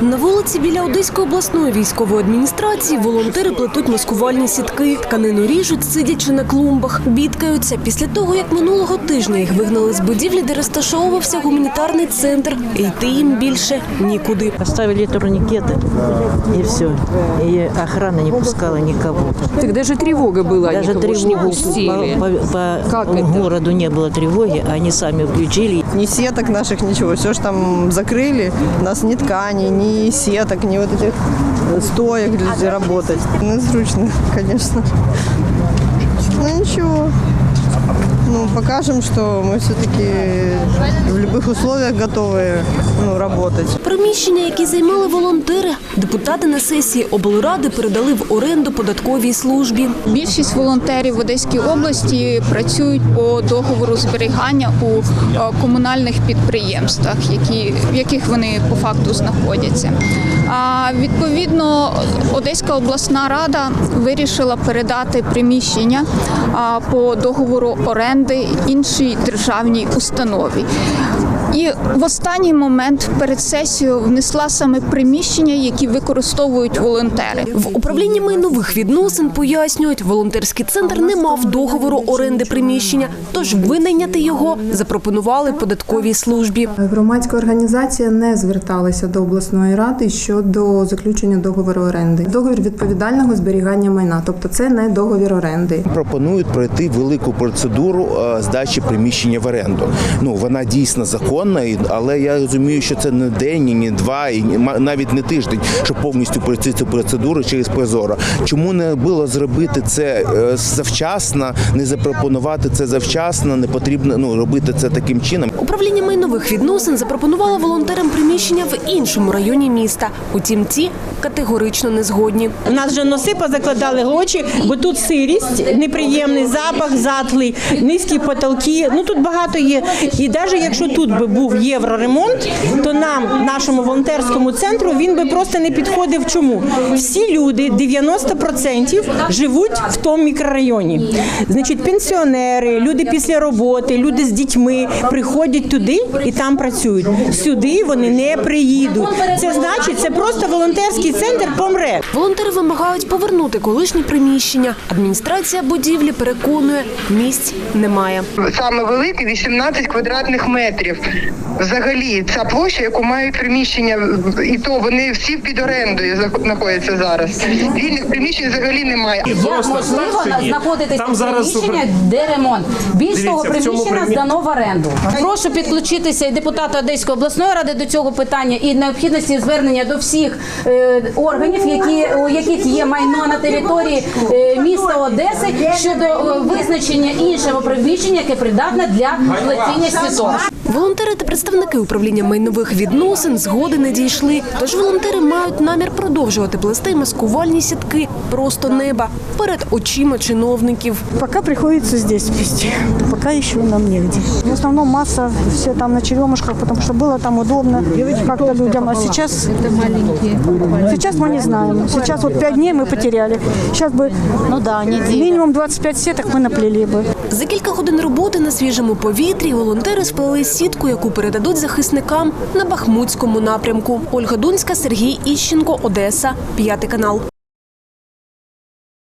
На вулиці біля Одеської обласної військової адміністрації волонтери плетуть маскувальні сітки. Тканину ріжуть, сидячи на клумбах. Бідкаються після того, як минулого тижня їх вигнали з будівлі, де розташовувався гуманітарний центр. І йти їм більше нікуди. Поставили турникеты и все. И охрана не пускала никого. Так даже тревога была, Даже никого ж не тревогу пустили. по, по- по Как это? городу не было тревоги, а они сами включили. Ни сеток наших, ничего. Все же там закрыли. У нас ни ткани, ни сеток, ни вот этих стоек для работать. Незручно, конечно. Ну ничего Ну, покажем, что мы все-таки в любых условиях готовы ну, работать. Приміщення, які займали волонтери, депутати на сесії облради передали в оренду податковій службі. Більшість волонтерів в Одеській області працюють по договору зберігання у е, комунальних підприємствах, які, в яких вони по факту знаходяться. А відповідно, Одеська обласна рада вирішила передати приміщення а, по договору оренди іншій державній установі. І в останній момент перед сесією внесла саме приміщення, які використовують волонтери. В управлінні майнових відносин пояснюють, волонтерський центр не мав договору оренди приміщення, тож винайняти його запропонували податковій службі. Громадська організація не зверталася до обласної ради щодо заключення договору оренди. Договір відповідального зберігання майна, тобто це не договір оренди. пропонують пройти велику процедуру здачі приміщення в оренду. Ну вона дійсно законна, і- але я розумію, що це не день, і не два, і ма- навіть не тиждень, щоб повністю пройти цю процедуру через Прозоро. Чому не було зробити це е, завчасно, не запропонувати це завчасно, не потрібно ну робити це таким чином. Управління майнових відносин запропонувало волонтерам приміщення в іншому районі міста. Утім, ті категорично не згодні. У нас вже носи позакладали очі, бо тут сирість, неприємний запах, затлий, низькі потолки. Ну тут багато є. І навіть якщо тут би був євроремонт, то нам, нашому волонтерському центру, він би просто не підходив. Чому? Всі люди, 90% живуть в тому мікрорайоні. Значить, пенсіонери, люди після роботи, люди з дітьми приходять туди і там працюють. Сюди вони не приїдуть. Це значить, це просто волонтерський центр помре. Волонтери вимагають повернути колишні приміщення. Адміністрація будівлі переконує, місць немає. саме велике 18 квадратних метрів. Взагалі, ця площа, яку мають приміщення, і то вони всі під орендою знаходяться зараз. Вільних приміщень взагалі немає. Як можливо знаходитися в приміщення, де ремонт? Більш того, приміщення здано в оренду. Прошу підключитися і депутата Одеської обласної ради до цього питання і необхідності звернення до всіх е, органів, які у яких є майно на території е, міста Одеси щодо е, визначення іншого приміщення, яке придатне для плетіння світок. Волонтери та представники управління майнових відносин згоди не дійшли. Тож волонтери мають намір продовжувати плести маскувальні сітки просто неба перед очима чиновників. Пока приходится здесь вести. Пока еще нам негде. В основном масса все там на черемушках, потому что было там удобно как-то людям. А сейчас, сейчас мы не знаем. Сейчас вот пять дней мы потеряли. Сейчас бы Ну да, минимум 25 сеток мы наплели бы. За кілька годин роботи на свіжому повітрі волонтери сплели сітку, яку передадуть захисникам на Бахмутському напрямку. Ольга Дунська, Сергій Іщенко, Одеса, п'ятий канал.